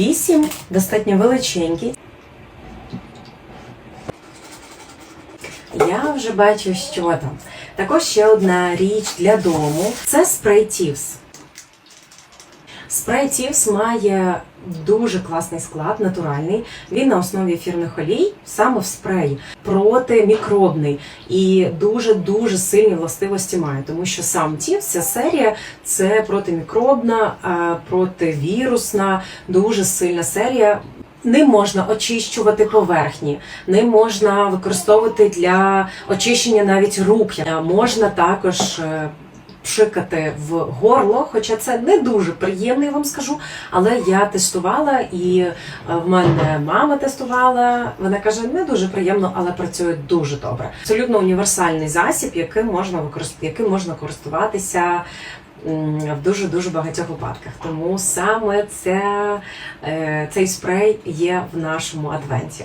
8, достатньо величенький. Я вже бачу, що там. Також ще одна річ для дому це спрей Тівс. Спрей Тівс має дуже класний склад, натуральний. Він на основі ефірних олій, саме в спреї, протимікробний і дуже дуже сильні властивості має, тому що сам Тівс, ця серія це протимікробна, е, противірусна, дуже сильна серія. Ним можна очищувати поверхні, ним можна використовувати для очищення навіть рук. Е, Можна також е, пшикати в горло, хоча це не дуже приємно, я вам скажу. Але я тестувала і е, в мене мама тестувала. Вона каже, не дуже приємно, але працює дуже добре. Абсолютно універсальний засіб, яким можна яким можна користуватися. В дуже дуже багатьох випадках, тому саме це, е, цей спрей є в нашому адвенті.